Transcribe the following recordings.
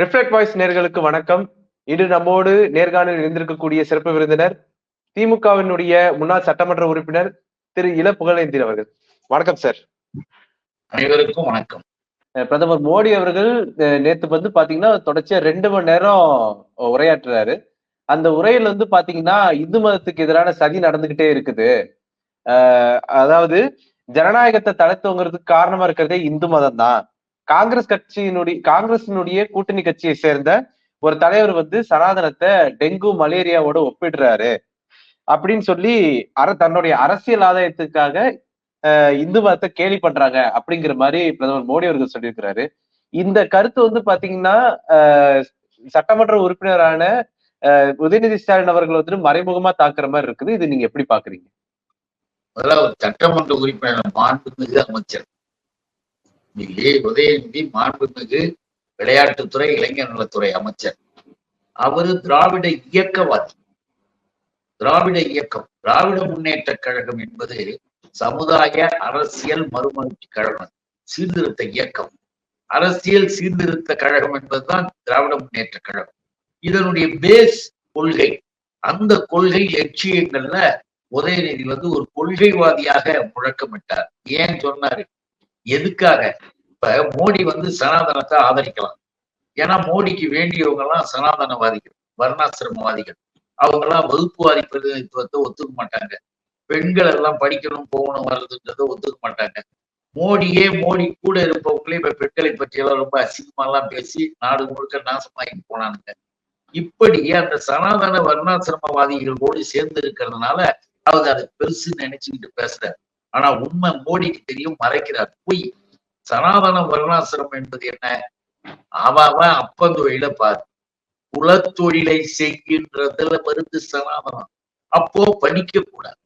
Reflect voice நேர்களுக்கு வணக்கம். இன்று நம்மோடு நேர்காணலில் இருந்திருக்கக்கூடிய சிறப்பு விருந்தினர் திமுகவினுடைய முன்னாள் சட்டமன்ற உறுப்பினர் திரு இள புகழேந்தின் அவர்கள். வணக்கம் சார் அனைவருக்கும் வணக்கம். பிரதமர் மோடி அவர்கள் நேத்து வந்து பாத்தீங்கன்னா தொடர்ச்சியா ரெண்டு மணி நேரம் உரையாற்றுறாரு. அந்த உரையில வந்து பாத்தீங்கன்னா இந்து மதத்துக்கு எதிரான சதி நடந்துகிட்டே இருக்குது. அதாவது ஜனநாயகத்தை தளர்த்துவங்கிறதுக்கு காரணமா இருக்கிறதே இந்து மதம் தான் காங்கிரஸ் கட்சியினுடைய காங்கிரசினுடைய கூட்டணி கட்சியை சேர்ந்த ஒரு தலைவர் வந்து சனாதனத்தை டெங்கு மலேரியாவோட ஒப்பிடுறாரு. அப்படின்னு சொல்லி அர தன்னுடைய அரசியல் ஆதாயத்துக்காக இந்து மதத்தை கேலி பண்றாங்க அப்படிங்கிற மாதிரி பிரதமர் மோடி அவர்கள் சொல்லியிருக்கிறாரு. இந்த கருத்து வந்து பாத்தீங்கன்னா சட்டமன்ற உறுப்பினரான உதயநிதி ஸ்டாலின் அவர்கள் வந்து மறைமுகமா தாக்குற மாதிரி இருக்குது. இது நீங்க எப்படி பாக்குறீங்க? முதல்ல ஒரு சட்டமன்ற உறுப்பினர் மாண்புமிகு அமைச்சர். இல்லையே உதயநிதி மாண்புமிகு விளையாட்டுத்துறை இளைஞர் நலத்துறை அமைச்சர். அவரு திராவிட இயக்கவாதி. திராவிட இயக்கம் திராவிட முன்னேற்ற கழகம் என்பது சமுதாய அரசியல் மறுமலர்ச்சி கழகம் சீர்திருத்த இயக்கம். அரசியல் சீர்திருத்த கழகம் என்பதுதான் திராவிட முன்னேற்ற கழகம். இதனுடைய பேஸ் கொள்கை. அந்த கொள்கை லட்சியங்கள்ல உதயநிதி வந்து ஒரு கொள்கைவாதியாக முழக்கமிட்டார். ஏன் சொன்னாரு? எதுக்காக? இப்ப மோடி வந்து சனாதனத்தை ஆதரிக்கலாம். ஏன்னா மோடிக்கு வேண்டியவங்க எல்லாம் சனாதனவாதிகள் வர்ணாசிரமவாதிகள். அவங்க எல்லாம் வகுப்புவாதி பிரதிநிதித்துவத்தை ஒத்துக்க மாட்டாங்க. பெண்கள் எல்லாம் படிக்கணும் போகணும் வர்றதுன்றதை ஒத்துக்க மாட்டாங்க. மோடியே மோடி கூட இருப்பவங்களே இப்ப பெண்களை பற்றியெல்லாம் ரொம்ப அசிங்கமா எல்லாம் பேசி நாடு முழுக்க நாசமாகி போனானுங்க. இப்படி அந்த சனாதன வர்ணாசிரமவாதிகளோடு சேர்ந்து இருக்கிறதுனால அவர் அதை பெருசு நினைச்சுக்கிட்டு பேசுறாரு. ஆனா உண்மை மோடிக்கு தெரியும் மறைக்கிறார். பொய் சனாதன வர்ணாசிரமம் என்பது என்ன? அவன் அப்பந்தொழில பாரு. குலத்தொழிலை செய்கின்றதுல மருந்து சனாதனம். அப்போ படிக்க கூடாது.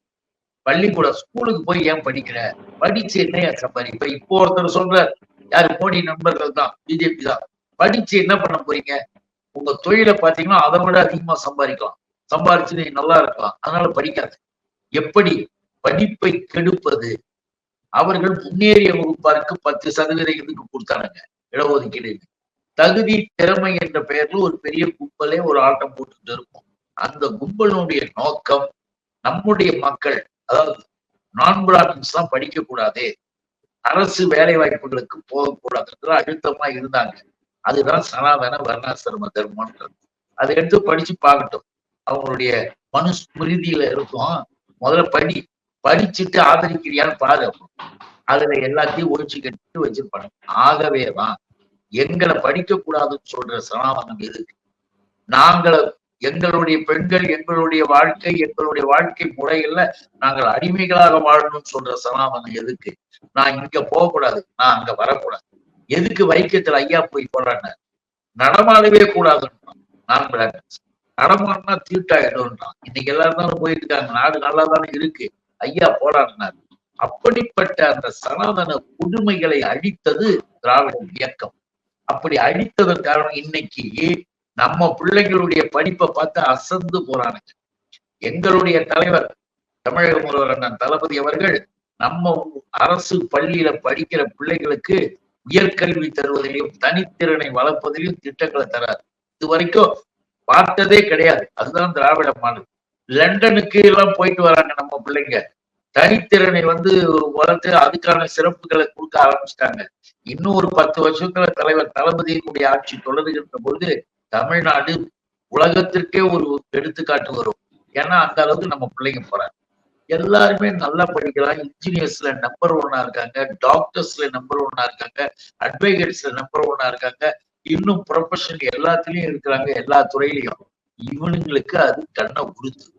பள்ளிக்கூடம் ஸ்கூலுக்கு போய் ஏன் படிக்கிற? படிச்சு என்ன சம்பாதி? இப்ப இப்போ ஒருத்தர் சொல்ற யாரு? மோடி நண்பர்கள் தான் பிஜேபி தான். படிச்சு என்ன பண்ண போறீங்க? உங்க தொழிலை பாத்தீங்கன்னா அதை விட அதிகமா சம்பாதிக்கலாம். சம்பாரிச்சு நீ நல்லா இருக்கலாம். அதனால படிக்காது. எப்படி? படிப்பை கெடுப்பது. அவர்கள் முன்னேறிய வகுப்பாருக்கு பத்து சதவீதம் இதுக்கு கொடுத்தானுங்க இடஒதுக்கீடு. தகுதி திறமை என்ற பெயர்ல ஒரு பெரிய கும்பலே ஒரு ஆட்டம் போட்டுட்டு இருக்கும் அந்த கும்பலுடைய நோக்கம் நம்முடைய மக்கள் அதாவது நான் பிராமின்ஸ் தான் படிக்க கூடாது அரசு வேலை வாய்ப்புகளுக்கு போகக்கூடாதுன்ற அழுத்தமா இருந்தாங்க. அதுதான் சனாதன வர்ணாசிரம தர்மன்றது அதை எடுத்து படிச்சு பார்க்கட்டும். அவங்களுடைய மனுஸ்மிருதியில இருக்கும். முதல்ல படி. படிச்சுட்டு ஆதரிக்கிறியான்னு பாரு. அதுல எல்லாத்தையும் ஒழிச்சு கட்டி வச்சிருப்பாங்க. ஆகவேதான் எங்களை படிக்க கூடாதுன்னு சொல்ற சனாதனம் எதுக்கு? நாங்கள எங்களுடைய பெண்கள் எங்களுடைய வாழ்க்கை எங்களுடைய வாழ்க்கை முறைகள்ல நாங்கள் அடிமைகளாக வாழணும்னு சொல்ற சனாதனம் எதுக்கு? நான் இங்க போகக்கூடாது நான் அங்க வரக்கூடாது. எதுக்கு வைக்கத்துல ஐயா போய் போறாங்க? நடமாடவே கூடாதுன்றான் நான் பிராக்டிஸ் நடமாடினா தீட்டாயிடும்ன்றான் இன்னைக்கு எல்லாரும் தானே போயிருக்காங்க நாடு நல்லா தானே இருக்கு. ஐயா போராடினார். அப்படிப்பட்ட அந்த சனாதன புதுமைகளை அழித்தது திராவிட இயக்கம். அப்படி அழித்ததன் காரணம் இன்னைக்கு நம்ம பிள்ளைங்களுடைய படிப்பை பார்த்து அசந்து போறானுங்க. எங்களுடைய தலைவர் தமிழக முதல்வர் அண்ணன் தளபதி அவர்கள் நம்ம அரசு பள்ளியில படிக்கிற பிள்ளைகளுக்கு உயர்கல்வி தருவதிலையும் தனித்திறனை வளர்ப்பதிலையும் திட்டங்களை தராது இது வரைக்கும் பார்த்ததே கிடையாது. அதுதான் திராவிட மாடல். லண்டனுக்கு எல்லாம் போயிட்டு வராங்க நம்ம பிள்ளைங்க. தனித்திறனை வந்து வளர்த்து அதுக்கான சிறப்புகளை கொடுக்க ஆரம்பிச்சிட்டாங்க. இன்னும் ஒரு பத்து வருஷத்துல தலைவர் தளபதியினுடைய ஆட்சி தொடருகின்ற பொழுது தமிழ்நாடு உலகத்திற்கே ஒரு எடுத்துக்காட்டு வரும். ஏன்னா அந்த அளவுக்கு நம்ம பிள்ளைங்க போறாங்க. எல்லாருமே நல்லா படிக்கலாம் இன்ஜினியர்ஸ்ல நம்பர் ஒன்னா இருக்காங்க. டாக்டர்ஸ்ல நம்பர் ஒன்னா இருக்காங்க. அட்வொகேட்ஸ்ல நம்பர் ஒன்னா இருக்காங்க. இன்னும் ப்ரொஃபஷன் எல்லாத்துலயும் இருக்கிறாங்க. எல்லா துறையிலையும். இவனுங்களுக்கு அது கண்ணை உறுத்து.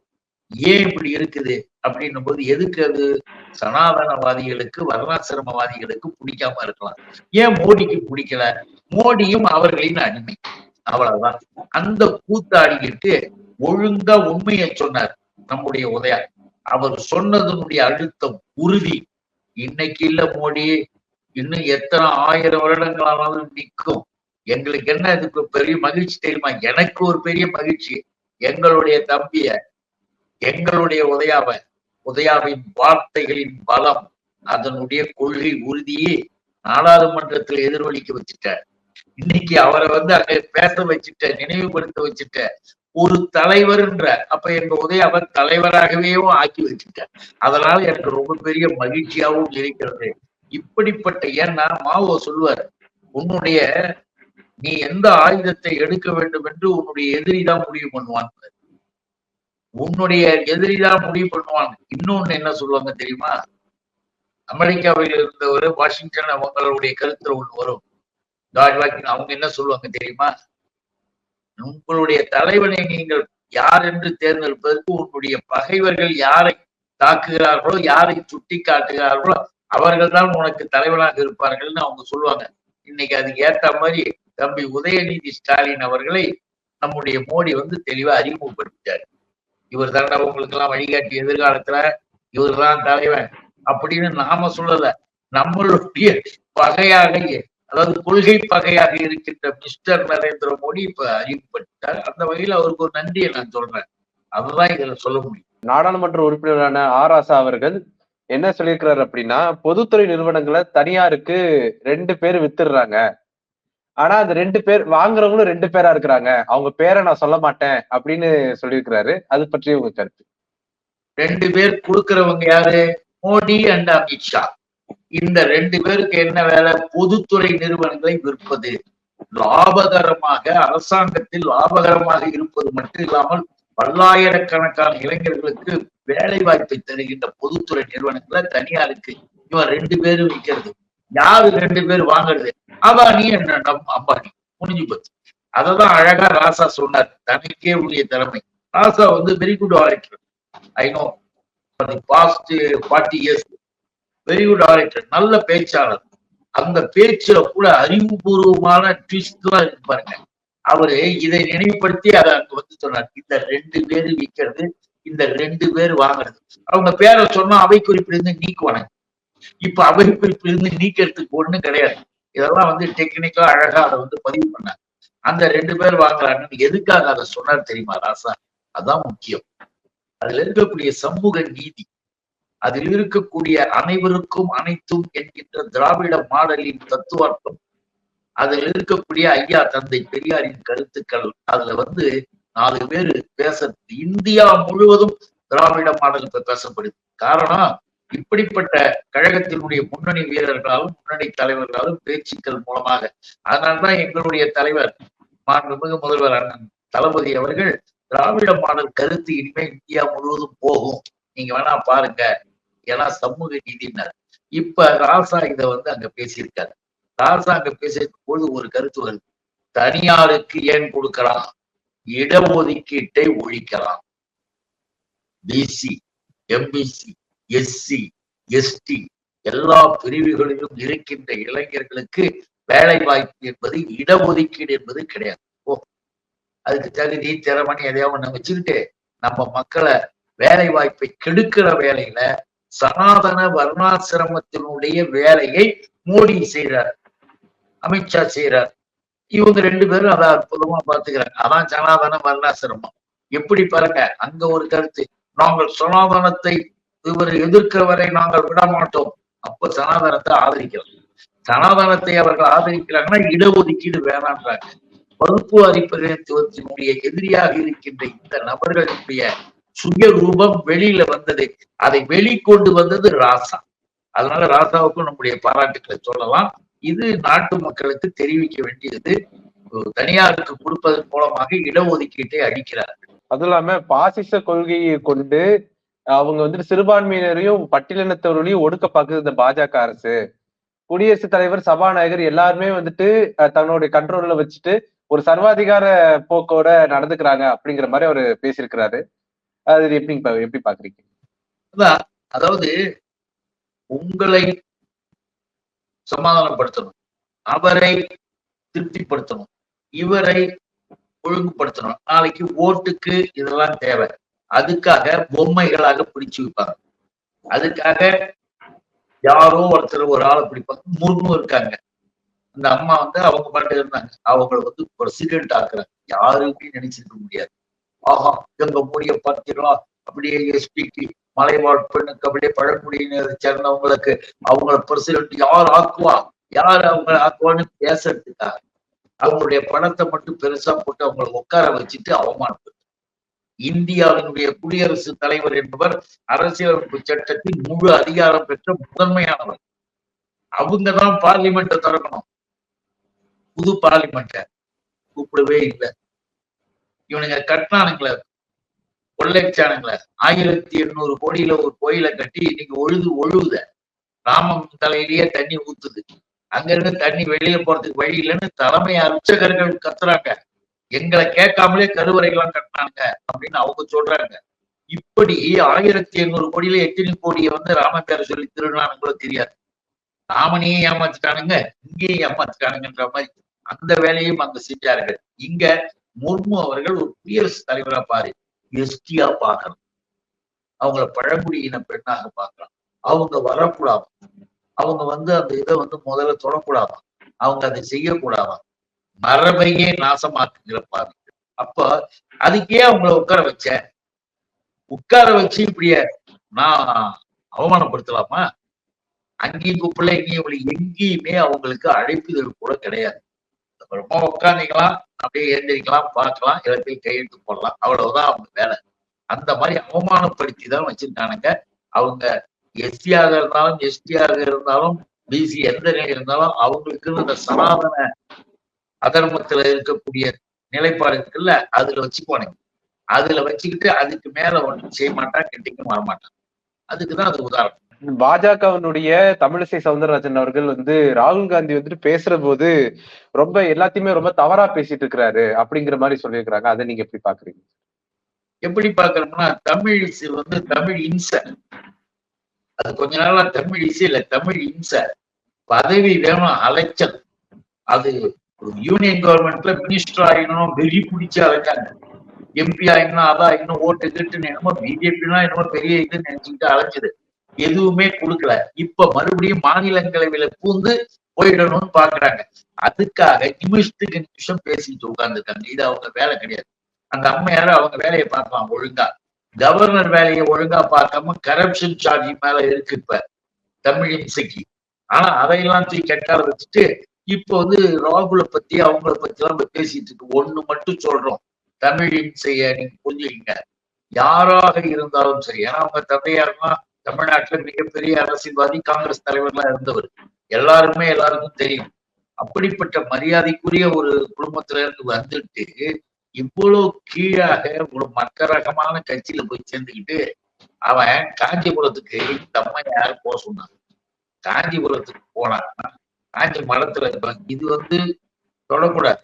ஏன் இப்படி இருக்குது? அப்படின்னும் போது எதுக்கு அது? சனாதனவாதிகளுக்கு வர்ணாசிரமவாதிகளுக்கு பிடிக்காம இருக்கலாம். ஏன் மோடிக்கு பிடிக்கல? மோடியும் அவர்களின் அடிமை. அவ்வளவுதான். அந்த கூத்தாடிக்கிட்டு ஒழுங்கா உண்மையை சொன்னார் நம்முடைய உதயா. அவர் சொன்னதனுடைய அழுத்தம் உறுதி. இன்னைக்கு இல்ல மோடி. இன்னும் எத்தனை ஆயிரம் வருடங்களானாலும் நிற்கும். எங்களுக்கு என்ன இதுக்கு பெரிய மகிழ்ச்சி தெரியுமா? எனக்கு ஒரு பெரிய மகிழ்ச்சி. எங்களுடைய தம்பிய எங்களுடைய உதயாவ உதயாவின் வார்த்தைகளின் பலம் அதனுடைய கொள்கை உறுதியை நாடாளுமன்றத்தில் எதிரொலிக்க வச்சுட்டார். இன்னைக்கு அவரை வந்து அங்க பேச வச்சுட்ட நினைவுபடுத்த வச்சுட்ட ஒரு தலைவர்ன்ற அப்ப எங்க உதயாவை தலைவராகவேவும் ஆக்கி வச்சுட்டார். அதனால எனக்கு ரொம்ப பெரிய மகிழ்ச்சியாகவும் இருக்கிறது. இப்படிப்பட்ட ஏன்னா மாவோ சொல்லுவார் உன்னுடைய நீ எந்த ஆயுதத்தை எடுக்க வேண்டும் என்று உன்னுடைய எதிரிதான் முடிவு பண்ணுவான். உன்னுடைய எதிரிதான் முடிவு பண்ணுவான் இன்னொன்னு என்ன சொல்லுவாங்க தெரியுமா? அமெரிக்காவில் இருந்தவர் வாஷிங்டன் அவங்களுடைய கருத்துல ஒண்ணு வரும். அவங்க என்ன சொல்லுவாங்க தெரியுமா? உங்களுடைய தலைவனை நீங்கள் யார் என்று தேர்ந்தெடுப்பதற்கு உன்னுடைய பகைவர்கள் யாரை தாக்குகிறார்களோ யாரை சுட்டி காட்டுகிறார்களோ அவர்கள் தான் உனக்கு தலைவனாக இருப்பார்கள்னு அவங்க சொல்லுவாங்க. இன்னைக்கு அதுக்கு ஏத்த மாதிரி தம்பி உதயநிதி ஸ்டாலின் அவர்களை நம்முடைய மோடி வந்து தெளிவா அறிமுகப்படுத்திட்டார். இவர் தாண்டா உங்களுக்கு எல்லாம் வழிகாட்டி எதிர்காலத்துல இவர் தான் தலைவன் அப்படின்னு நாம சொல்லல. நம்மளுடைய பகையாக அதாவது கொள்கை பகையாக இருக்கின்ற மிஸ்டர் நரேந்திர மோடி இப்ப அறிமுகப்படுத்தார் அந்த வகையில் அவருக்கு ஒரு நன்றியை நான் சொல்றேன். அதுதான் இதுல சொல்ல முடியும். நாடாளுமன்ற உறுப்பினரான ஆராசா அவர்கள் என்ன சொல்லியிருக்கிறாரு அப்படின்னா பொதுத்துறை நிறுவனங்களை தனியாருக்கு ரெண்டு பேர் வித்துடுறாங்க. ஆனா அந்த ரெண்டு பேர் வாங்குறவங்களும் ரெண்டு பேரா இருக்கிறாங்க. அவங்க பேரை நான் சொல்ல மாட்டேன் அப்படின்னு சொல்லியிருக்கிறாரு. அது பற்றி உங்க கருத்து? ரெண்டு பேர் கொடுக்கறவங்க யாரு? மோடி அண்ட் அமித்ஷா இந்த ரெண்டு பேருக்கு என்ன வேலை? பொதுத்துறை நிறுவனங்களை விற்பது. லாபகரமாக அரசாங்கத்தில் லாபகரமாக இருப்பது மட்டும் இல்லாமல் பல்லாயிரக்கணக்கான இளைஞர்களுக்கு வேலை வாய்ப்பை தருகின்ற பொதுத்துறை நிறுவனங்களை தனியாருக்கு இவன் ரெண்டு பேரும் விற்கிறது. யாரு ரெண்டு பேர் வாங்குறது? அதானி என்ன அம்பானி முடிஞ்சு போச்சு. அததான் அழகா ராசா சொன்னார். தனக்கே உரிய திறமை. ராசா வந்து very good auditor I know past forty years very good auditor நல்ல பேச்சாளர். அந்த பேச்சுல கூட அறிவுபூர்வமான ட்விஸ்ட் தான் இருக்கு பாருங்க. அவரு இதை நினைவுபடுத்தி அதை அங்க வந்து சொன்னார். இந்த ரெண்டு பேரு விற்கிறது இந்த ரெண்டு பேர் வாங்குறது. அவங்க பேரை சொன்னா அவை குறிப்பிலிருந்து நீக்குவானுங்க. இப்ப அவை குறிப்பிலிருந்து நீக்கிறதுக்கு ஒண்ணு கிடையாது. இதெல்லாம் வந்து டெக்னிக்கா அழகா அதை வந்து பதிவு பண்ணாங்க. அந்த ரெண்டு பேர் வாங்கலான்னு எதுக்காக அதை சொன்னார் தெரியுமா ராசா? அதான் முக்கியம். அதுல இருக்கக்கூடிய சமூக நீதி அதில் இருக்கக்கூடிய அனைவருக்கும் அனைத்தும் என்கின்ற திராவிட மாடலின் தத்துவார்த்தம் அதில் இருக்கக்கூடிய ஐயா தந்தை பெரியாரின் கருத்துக்கள் அதுல வந்து நாலு பேர் பேச இந்தியா முழுவதும் திராவிட மாடல் இப்ப பேசப்படுது. காரணம் இப்படிப்பட்ட கழகத்தினுடைய முன்னணி வீரர்களாலும் முன்னணி தலைவர்களாலும் பேச்சுக்கள் மூலமாக. அதனால்தான் எங்களுடைய தலைவர் மாண்புமிகு முதல்வர் அண்ணன் தளபதி அவர்கள் திராவிட மாடல் கருத்து இனிமே இந்தியா முழுவதும் போகும். நீங்க வேணா பாருங்க. ஏன்னா சமூக நீதினார் இப்ப ராசா இத வந்து அங்க பேசியிருக்காரு. ராசா அங்க பேசும்போது ஒரு கருத்து வருது. தனியாருக்கு ஏன் கொடுக்கலாம்? இடஒதுக்கீட்டை ஒழிக்கலாம். பிசி எம்பிசி எஸ்சி எஸ்டி எல்லா பிரிவுகளிலும் இருக்கின்ற இளைஞர்களுக்கு வேலை வாய்ப்பு என்பது இடஒதுக்கீடு என்பது கிடையாது. ஓ அதுக்கு தகுதி திறமணி எதையாவது ஒண்ணு வச்சுக்கிட்டு நம்ம மக்களை வேலை வாய்ப்பை கெடுக்கிற வேலையில சனாதன வர்ணாசிரமத்தினுடைய வேலையை மோடி செய்யறார் அமித்ஷா செய்யறார் இவங்க ரெண்டு பேரும் அதை அற்புதமா பாத்துக்கிறாங்க அதான் சனாதன வர்ணாசிரமம். எப்படி பாருங்க அங்க ஒரு கருத்து நாங்கள் சனாதனத்தை இவர் எதிர்க்கிறவரை நாங்கள் விடமாட்டோம். அப்ப சனாதனத்தை ஆதரிக்கிறோம். சனாதனத்தை அவர்கள் ஆதரிக்கிறாங்கன்னா இடஒதுக்கீடு வேணான்றாங்க. பருப்பு அரிப்பகத்தினுடைய எதிரியாக இருக்கின்ற இந்த நபர்களுடைய சுய ரூபம் வெளியில வந்தது. அதை வெளிக்கொண்டு வந்தது ராசா. அதனால ராசாவுக்கும் நம்முடைய பாராட்டுக்களை சொல்லலாம். இது நாட்டு மக்களுக்கு தெரிவிக்க வேண்டியது. தனியாருக்கு கொடுப்பதன் மூலமாக இடஒதுக்கீட்டை அடிக்கிறார் அது இல்லாம பாசிச கொள்கையை கொண்டு அவங்க வந்துட்டு சிறுபான்மையினரையும் பட்டியலினத்தவர்களையும் ஒடுக்க பார்க்குது இந்த பாஜக அரசு. குடியரசுத் தலைவர் சபாநாயகர் எல்லாருமே வந்துட்டு தன்னுடைய கண்ட்ரோல்ல வச்சுட்டு ஒரு சர்வாதிகார போக்கோட நடந்துக்கிறாங்க அப்படிங்கிற மாதிரி அவர் பேசியிருக்கிறாரு. அது எப்படி எப்படி பாக்குறீங்க? அதாவது உங்களை சமாதானப்படுத்தணும். அவரை திருப்திப்படுத்தணும். இவரை ஒழுங்குபடுத்தணும். நாளைக்கு ஓட்டுக்கு இதெல்லாம் தேவை. அதுக்காக பொம்மைகளாக பிடிச்சு வைப்பாங்க. அதுக்காக யாரோ ஒருத்தர் ஒரு ஆளை பிடிப்பாங்க. முர்மு இருக்காங்க. அந்த அம்மா வந்து அவங்க பாட்டு இருந்தாங்க. அவங்கள வந்து பிரசிடென்ட் ஆக்குறாங்க. யாருமே நினைச்சிருக்க முடியாது. ஆஹா எங்க மூடிய பார்த்தீங்களா அப்படியே எஸ்பிக்கு மலைவாழ் பெண்ணுக்கு அப்படியே பழங்குடியினர் சேர்ந்தவங்களுக்கு அவங்கள பிரசிடென்ட் யார் ஆக்குவா? யார் அவங்களை ஆக்குவான்னு பேசுறதுக்காக அவங்களுடைய பணத்தை மட்டும் பெருசா போட்டு அவங்களை உட்கார வச்சுட்டு அவமானப்படுத்து இந்தியாவினுடைய குடியரசு தலைவர் என்பவர் அரசியலமைப்பு சட்டத்தின் முழு அதிகாரம் பெற்ற முதன்மையானவர். அவங்க தான் பார்லிமெண்ட்டை திறக்கணும். புது பார்லிமெண்ட்டை கூப்பிடவே இல்லை. இவனுங்க கட்டினானுங்களே கொள்ளைச்சானுங்களே. ஆயிரத்தி எண்ணூறு கோடியில ஒரு கோயிலை கட்டி இன்னைக்கு ஒழுது ஒழுகுத. ராமம் தலையிலேயே தண்ணி ஊத்துது. அங்க இருந்து தண்ணி வெளியில போறதுக்கு வழி இல்லைன்னு தலைமை அர்ச்சகர்கள் கத்துறாங்க. எங்களை கேட்காமலே கருவறைகள்லாம் கட்டினாங்க அப்படின்னு அவங்க சொல்றாங்க. இப்படி ஆயிரத்தி எண்ணூறு கோடியில எத்தனை கோடியை வந்து ராமச்சாரி சொல்லி திருடுனானுங்களோ தெரியாது. ராமனையும் ஏமாத்திட்டானுங்க இங்கேயும் ஏமாத்திட்டானுங்கன்ற மாதிரி அந்த வேலையும் அங்க செஞ்சார்கள். இங்க முர்மு அவர்கள் ஒரு குடியரசு தலைவரா பாரு எஸ்டியா பார்க்கணும். அவங்கள பழங்குடியின பெண்ணாக பார்க்கலாம். அவங்க வரக்கூடாது அவங்க வந்து அந்த இதை வந்து முதல்ல தொடக்கூடாதான். அவங்க அதை செய்யக்கூடாதான். மரபையே நாசமாக்குகிற பாவி அப்ப அதுக்கே அவங்கள உட்கார வச்ச. உட்கார வச்சு இப்படிய நான் அவமானப்படுத்தலாமா? அங்கேயும் கூப்பிடல இங்கேயும் இவ்வளவு எங்கேயுமே அவங்களுக்கு அழைப்புதல் கூட கிடையாது. ரொம்ப உட்காந்துக்கலாம் அப்படியே எழுந்திரிக்கலாம் பார்க்கலாம் இடத்தில் கையெழுத்து போடலாம். அவ்வளவுதான் அவங்க வேலை. அந்த மாதிரி அவமானப்படுத்தி தான் வச்சிருக்கானுங்க. அவங்க எஸ்சியாக இருந்தாலும் எஸ்டியாக இருந்தாலும் பிசி எந்த நிலை இருந்தாலும் அவங்களுக்கு இந்த சனாதன அதர்மத்துல இருக்கக்கூடிய நிலைப்பாடு இருக்குல்ல அதுல வச்சுக்குவானுங்க அதுல வச்சுக்கிட்டு அதுக்கு மேல ஒன்றும் செய்ய மாட்டான் கிட்டிக்கும் வரமாட்டான் அதுக்குதான் அது உதாரணம். பாஜகவினுடைய தமிழிசை சவுந்தரராஜன் அவர்கள் வந்து ராகுல் காந்தி வந்துட்டு பேசுற போது ரொம்ப எல்லாத்தையுமே ரொம்ப தவறா பேசிட்டு இருக்கிறாரு அப்படிங்கிற மாதிரி சொல்லியிருக்கிறாங்க. அதை நீங்க எப்படி பாக்குறீங்க? எப்படி பாக்குறோம்னா தமிழ் இசை வந்து தமிழ் இம்சை. அது கொஞ்ச நாளா தமிழ் இசை இல்ல தமிழ் இம்சை. பதவி வேணும் அலைச்சல். அது யூனியன் கவர்மெண்ட்ல மினிஸ்டர் ஆகணும் வெறி பிடிச்சு அழைச்சாங்க. எம்பி ஆகணும் அதான் இன்னும் ஓட்டு கிட்டுன்னு என்னமோ பிஜேபினா என்னமோ பெரிய இதுன்னு நினைச்சுக்கிட்டு அழைச்சது. எதுவுமே கொடுக்கல. இப்ப மறுபடியும் மாநிலங்களவையில பூந்து போயிடணும்னு பாக்குறாங்க. அதுக்காக நிமிஷத்துக்கு நிமிஷம் பேசிட்டு உட்கார்ந்துருக்காங்க. இது அவங்க வேலை கிடையாது. அந்த அம்மையார அவங்க வேலையை பார்ப்பான் ஒழுங்கா. கவர்னர் வேலையை ஒழுங்கா பார்க்காம கரப்ஷன் சார்ஜ் மேல இருக்கு இப்ப தமிழ் இம்சைக்கு. ஆனா அதையெல்லாம் தூக்கி கெட்டால வச்சுட்டு இப்ப வந்து ராகுல பத்தி அவங்கள பத்தி எல்லாம் பேசிட்டு இருக்கு ஒண்ணு மட்டும் சொல்றோம். தமிழின் செய்ய நீங்க புரிஞ்சுக்கீங்க. யாராக இருந்தாலும் சரி ஏன்னா அவங்க தந்தையாருன்னா தமிழ்நாட்டுல மிகப்பெரிய அரசியல்வாதி காங்கிரஸ் தலைவர்லாம் இருந்தவர். எல்லாருமே எல்லாருக்கும் தெரியும். அப்படிப்பட்ட மரியாதைக்குரிய ஒரு குடும்பத்துல இருந்து வந்துட்டு இவ்வளவு கீழாக ஒரு மக்க ரகமான கட்சியில போய் சேர்ந்துக்கிட்டு அவன் காஞ்சிபுரத்துக்கு தம்மையார் போக சொன்னான் காஞ்சிபுரத்துக்கு போனான் காஞ்சி மடத்துல இருப்பாங்க இது வந்து தொடக்கூடாது.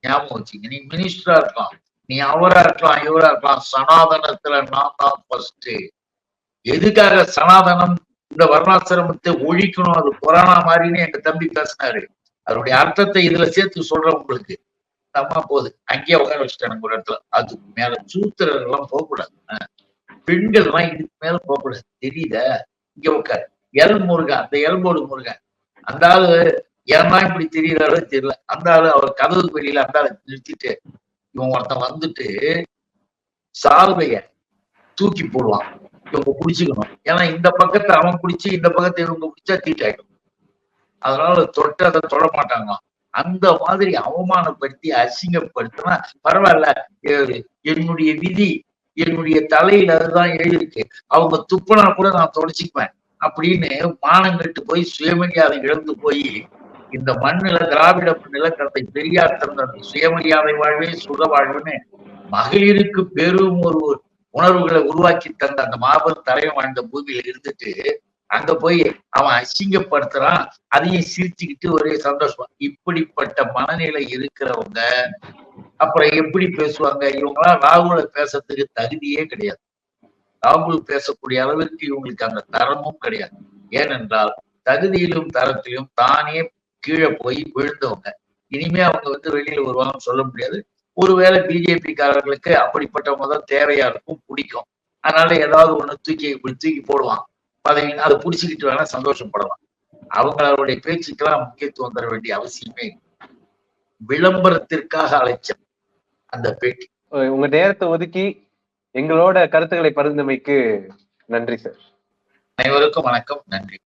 ஞாபகம் வச்சுங்க. நீ மினிஸ்டரா இருக்கலாம். நீ அவரா இருக்கலாம் இவரா இருக்கலாம். சனாதனத்துல நான் தான் ஃபர்ஸ்ட் எதுக்காக சனாதனம் இந்த வர்ணாசிரமத்தை ஒழிக்கணும்? அது கொரோனா மாதிரின்னு எங்க தம்பி பேசினாரு. அதனுடைய அர்த்தத்தை இதுல சேர்த்து சொல்றேன் உங்களுக்கு. அம்மா போகுது அங்கேயே உட்கார வச்சுட்டானுங்க ஒரு இடத்துல. அதுக்கு மேல சூத்திரர்கள் எல்லாம் போகக்கூடாது. பெண்கள் எல்லாம் இதுக்கு மேல போகக்கூடாது. தெரியுத? இங்க உட்காரு. எல் முருகன். அந்த எல்போடு முருகன். அந்த ஆளு ஏன்னா இப்படி தெரியறாரோ தெரியல. அந்த ஆளு அவர் கதவுக்கு வெளியில அந்த ஆளு நிறுத்திட்டு இவன் ஒருத்தன் வந்துட்டு சால்வைய தூக்கி போடுவான். இவங்க பிடிச்சிக்கணும். ஏன்னா இந்த பக்கத்தை அவன் பிடிச்சி இந்த பக்கத்தை இவங்க பிடிச்சா தீட்டாயிடும். அதனால தொட்டு அதை தொட மாட்டாங்க அந்த மாதிரி அவமானப்படுத்தி அசிங்கப்படுத்தினா பரவாயில்ல என்னுடைய விதி என்னுடைய தலையில அதுதான் எழுதிருக்கு அவங்க துப்புனா கூட நான் தொடச்சிக்குவேன் அப்படின்னு மானங்கட்டு போய் சுயமரியாதை இழந்து போய் இந்த மண்ணில திராவிட நிலக்கரத்தை பெரியார் தந்த சுயமரியாதை வாழ்வே சுக வாழ்வுன்னு மகளிருக்கு பெரும் ஒரு உணர்வுகளை உருவாக்கி தந்த அந்த மாபெரும் தலைவன் வாழ்ந்த பூமியில இருந்துட்டு அங்க போய் அவன் அசிங்கப்படுத்துறான். அதையும் சிரிச்சுக்கிட்டு ஒரே சந்தோஷம். இப்படிப்பட்ட மனநிலை இருக்கிறவங்க அப்புறம் எப்படி பேசுவாங்க? இவங்களாம் ராகுல பேசுறதுக்கு தகுதியே கிடையாது. ராகுல் பேசக்கூடிய அளவிற்கு இவங்களுக்கு அந்த தரமும் கிடையாது. ஏனென்றால் தகுதியிலும் தரத்திலும் தானே கீழே போய் விழுந்தவங்க. இனிமே அவங்க வந்து வெளியில வருவாங்கன்னு சொல்ல முடியாது. ஒருவேளை பிஜேபி காரர்களுக்கு அப்படிப்பட்டவங்க தான் தேவையா இருக்கும் பிடிக்கும். அதனால ஏதாவது ஒண்ணு தூக்கி இப்படி தூக்கி போடுவான் பதவி அதை பிடிச்சிக்கிட்டு வேணா சந்தோஷப்படலாம். அவங்களுடைய பேச்சுக்கெல்லாம் முக்கியத்துவம் தர வேண்டிய அவசியமே விளம்பரத்திற்காக அழைச்சம் அந்த பேட்டி. உங்க நேரத்தை ஒதுக்கி எங்களோட கருத்துக்களை பரிந்துமைக்கு நன்றி சார் அனைவருக்கும் வணக்கம். நன்றி.